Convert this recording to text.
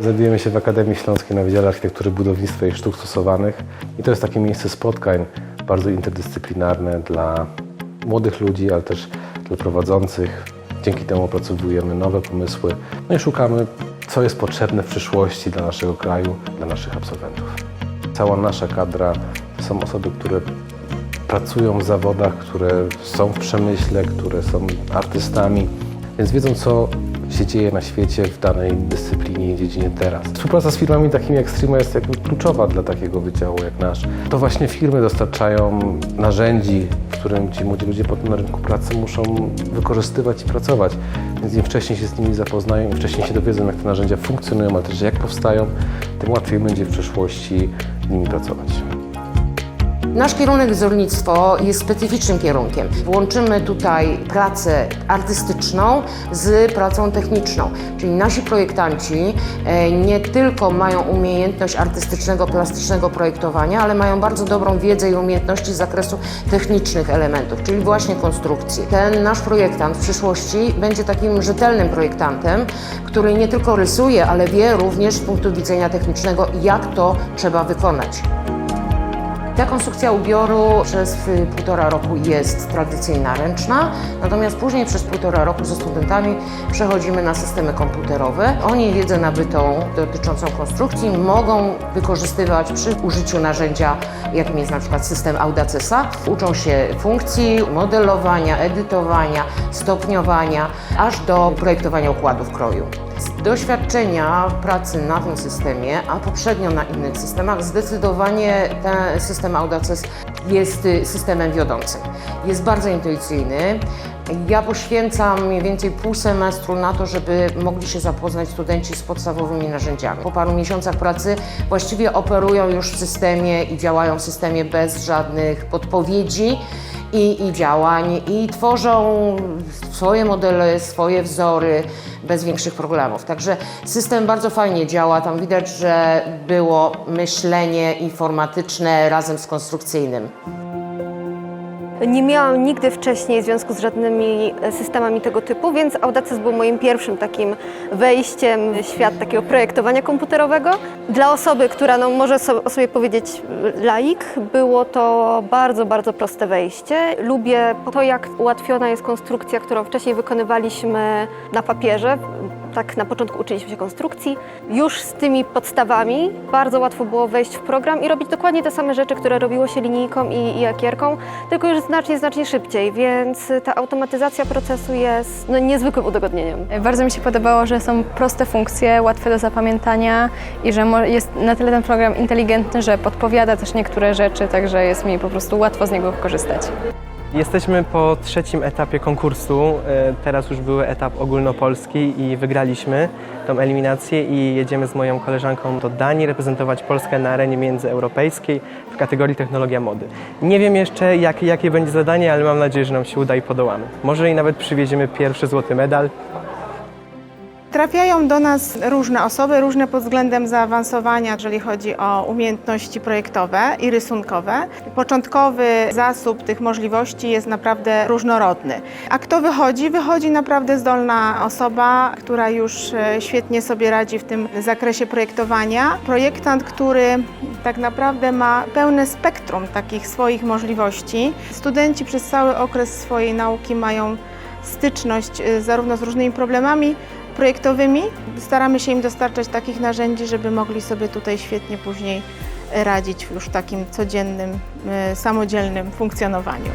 Znajdujemy się w Akademii Śląskiej na Wydziale Architektury, Budownictwa i Sztuk Stosowanych i to jest takie miejsce spotkań bardzo interdyscyplinarne dla młodych ludzi, ale też dla prowadzących. Dzięki temu opracowujemy nowe pomysły no i szukamy, co jest potrzebne w przyszłości dla naszego kraju, dla naszych absolwentów. Cała nasza kadra to są osoby, które pracują w zawodach, które są w przemyśle, które są artystami, więc wiedzą, co się dzieje na świecie w danej dyscyplinie i dziedzinie teraz. Współpraca z firmami takimi jak Streama jest jakby kluczowa dla takiego wydziału jak nasz. To właśnie firmy dostarczają narzędzi, którym ci młodzi ludzie potem na rynku pracy muszą wykorzystywać i pracować. Więc im wcześniej się z nimi zapoznają, im wcześniej się dowiedzą, jak te narzędzia funkcjonują, ale też jak powstają, tym łatwiej będzie w przyszłości z nimi pracować. Nasz kierunek wzornictwo jest specyficznym kierunkiem. Łączymy tutaj pracę artystyczną z pracą techniczną, czyli nasi projektanci e, nie tylko mają umiejętność artystycznego, plastycznego projektowania, ale mają bardzo dobrą wiedzę i umiejętności z zakresu technicznych elementów, czyli właśnie konstrukcji. Ten nasz projektant w przyszłości będzie takim rzetelnym projektantem, który nie tylko rysuje, ale wie również z punktu widzenia technicznego, jak to trzeba wykonać. Ta konstrukcja ubioru przez półtora roku jest tradycyjna, ręczna, natomiast później przez półtora roku ze studentami przechodzimy na systemy komputerowe. Oni wiedzę nabytą dotyczącą konstrukcji mogą wykorzystywać przy użyciu narzędzia, jakim jest na przykład system Audacesa. Uczą się funkcji, modelowania, edytowania, stopniowania, aż do projektowania układów kroju. Doświadczenia pracy na tym systemie, a poprzednio na innych systemach, zdecydowanie ten system Audaces jest y, systemem wiodącym. Jest bardzo intuicyjny. Ja poświęcam mniej więcej pół semestru na to, żeby mogli się zapoznać studenci z podstawowymi narzędziami. Po paru miesiącach pracy właściwie operują już w systemie i działają w systemie bez żadnych podpowiedzi i, i działań i tworzą swoje modele, swoje wzory bez większych problemów. Także system bardzo fajnie działa. Tam widać, że było myślenie informatyczne razem z konstrukcyjnym. Nie miałam nigdy wcześniej związku z żadnymi systemami tego typu, więc Audaces był moim pierwszym takim wejściem w świat takiego projektowania komputerowego. Dla osoby, która no, może o sobie powiedzieć e, laik, było to bardzo, bardzo proste wejście. Lubię to, jak ułatwiona jest konstrukcja, którą wcześniej wykonywaliśmy na papierze. Tak na początku uczyliśmy się konstrukcji. Już z tymi podstawami bardzo łatwo było wejść w program i robić dokładnie te same rzeczy, które robiło się linijką i, i lakierką, tylko już znacznie, znacznie szybciej, więc ta automatyzacja procesu jest no, niezwykłym udogodnieniem. Bardzo mi się podobało, że są proste funkcje, łatwe do zapamiętania i że jest na tyle ten program inteligentny, że podpowiada też niektóre rzeczy, także jest mi po prostu łatwo z niego korzystać. Jesteśmy po trzecim etapie konkursu. E, Teraz już był etap ogólnopolski i wygraliśmy tą eliminację i jedziemy z moją koleżanką do Danii reprezentować Polskę na arenie międzyeuropejskiej w kategorii technologia mody. Nie wiem jeszcze jak, jakie będzie zadanie, ale mam nadzieję, że nam się uda i podołamy. Może i nawet przywieziemy pierwszy złoty medal. Trafiają do nas różne osoby, różne pod względem zaawansowania, jeżeli chodzi o umiejętności projektowe i rysunkowe. Początkowy zasób tych możliwości jest naprawdę różnorodny. A kto wychodzi? Wychodzi naprawdę zdolna osoba, która już e, świetnie sobie radzi w tym zakresie projektowania. Projektant, który tak naprawdę ma pełne spektrum takich swoich możliwości. Studenci przez cały okres swojej nauki mają styczność e, zarówno z różnymi problemami projektowymi. Staramy się im dostarczać takich narzędzi, żeby mogli sobie tutaj świetnie później radzić w już takim codziennym, e, samodzielnym funkcjonowaniu.